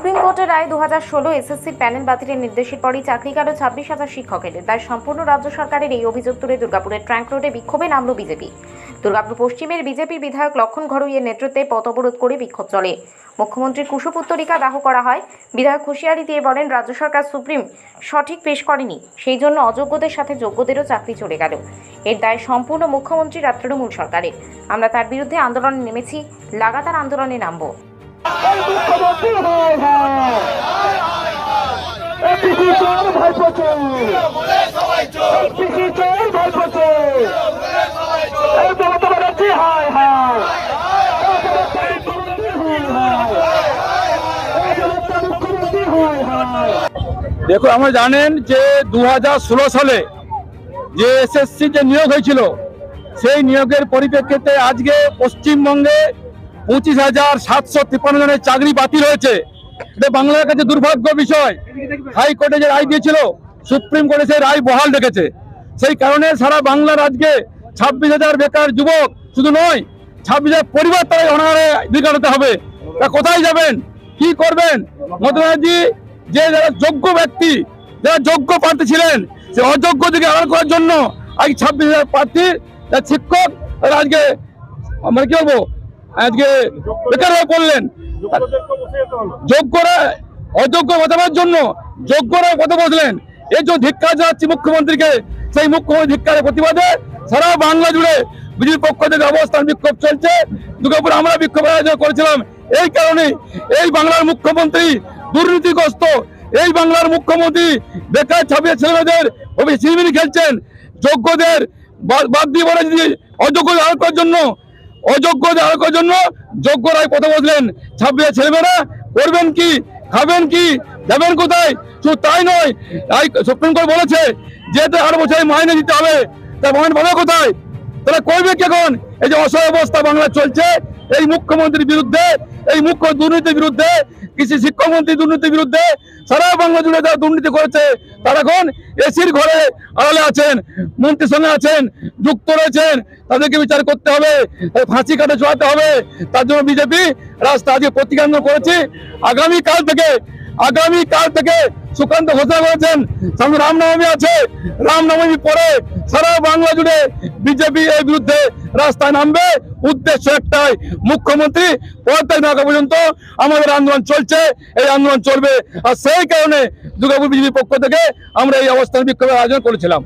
Supreme কোর্টের রায় দু হাজার ষোলো এসএসসির প্যানেল বাতিলের নির্দেশের পরই চাকরি গেল ছাব্বিশ হাজার শিক্ষকের। তাই সম্পূর্ণ রাজ্য সরকারের এই অভিযোগ তুলে দুর্গাপুরের ট্র্যাঙ্ক রোডে বিক্ষোভে নামল বিজেপি। দুর্গাপুর পশ্চিমের বিজেপি বিধায়ক লক্ষণ ঘড়ুইয়ের নেতৃত্বে পথ অবরোধ করে বিক্ষোভ চলে। মুখ্যমন্ত্রীর কুশপুত্তরিকা দাহ করা হয়। বিধায়ক হুঁশিয়ারি দিয়ে বলেন, রাজ্য সরকার সুপ্রিম সঠিক পেশ করেনি। সেই জন্য অযোগ্যদের সাথে যোগ্যদেরও চাকরি চলে গেল। এর দায় সম্পূর্ণ মুখ্যমন্ত্রী আর তৃণমূল সরকারের। আমরা তার বিরুদ্ধে আন্দোলনে নেমেছি। লাগাতার আন্দোলনে নামবো। দেখুন আমরা জানেন যে দু হাজার ষোলো সালে যে এসএসসি যে নিয়োগ হয়েছিল, সেই নিয়োগের পরিপ্রেক্ষিতে আজকে পশ্চিমবঙ্গে পঁচিশ হাজার সাতশো তিপ্পান্ন জনের চাকরি বাতিল হয়েছে। এটা বাংলার কাছে দুর্ভাগ্য বিষয়। হাইকোর্টে যে রায় দিয়েছিল, সুপ্রিম কোর্টে সেই রায় বহাল রেখেছে। সেই কারণে সারা বাংলার আজকে ছাব্বিশ হাজার বেকার যুবক শুধু নয়, ছাব্বিশ হাজার পরিবার অনারে দিকে হতে হবে। তা কোথায় যাবেন? কি করবেন? মমতা যে যারা যোগ্য ব্যক্তি, যারা যোগ্য প্রার্থী ছিলেন সে অযোগ্য দিকে আড়াল করার জন্য আজ ছাব্বিশ হাজার প্রার্থী যারা শিক্ষক, তারা আজকে, আমরা কি বলব আজকে বেকার হয়ে পড়লেন যোগ্যরা অযোগ্য বাঁচাবার জন্য যোগ্যরা কথা বসলেন এই যে ধিক্ষা জানাচ্ছি মুখ্যমন্ত্রীকে, সেই মুখ্যমন্ত্রী ধিক্কারের প্রতিবাদে সারা বাংলা জুড়ে বিজেপির পক্ষ থেকে অবস্থান বিক্ষোভ চলছে। দুর্গাপুর আমরা বিক্ষোভ আয়োজন করেছিলাম। এই কারণে এই বাংলার মুখ্যমন্ত্রী দুর্নীতিগ্রস্ত। এই বাংলার মুখ্যমন্ত্রী বেকার ছাপিয়ে ছেলেমেয়েদের সিলমিনি খেলছেন। যোগ্যদের বাদ দিয়ে বলে যদি অযোগ্য জন্য আরোপ করার জন্য যোগ্যরাই কথা বললেন ছাব্বিশে ছেলেমেয়েরা। করবেন কি? খাবেন কি? যাবেন কোথায়? শুধু তাই নয় তাই সুপ্রিম কোর্ট বলেছে যে আট বছর মাইনে দিতে হবে, তার মাইনে পাবে কোথায়? তাহলে করবে কি এখন? এই যে অসহায় অবস্থা বাংলা চলছে, এই মুখ্যমন্ত্রীর বিরুদ্ধে, এই মুখ্য দুর্নীতির বিরুদ্ধে, কৃষি শিক্ষামন্ত্রী দুর্নীতির বিরুদ্ধে, সারা বাংলা জুড়ে যারা দুর্নীতি করেছে, তারা এখন এসির ঘরে আড়ালে আছেন, মন্ত্রীর সঙ্গে আছেন, যুক্ত রয়েছেন তাদেরকে বিচার করতে হবে ফাঁসি কাটে চড়াতে হবে। তার জন্য বিজেপি রাস্তা আজকে প্রতিজ্ঞা করেছি। আগামী কাল থেকে আগামী কাল থেকে সুকান্ত ঘোষণা করেছেন, সামনে রামনবমী আছে। রামনবমী পরে সারা বাংলা জুড়ে বিজেপি এর বিরুদ্ধে রাস্তায় নামবে। উদ্দেশ্য একটাই, মুখ্যমন্ত্রী পদত্যাগ না পর্যন্ত আমাদের আন্দোলন চলছে, এই আন্দোলন চলবে। আর সেই কারণে দুর্গাপুর বিজেপির পক্ষ থেকে আমরা এই অবস্থান বিক্ষোভের আয়োজন করেছিলাম।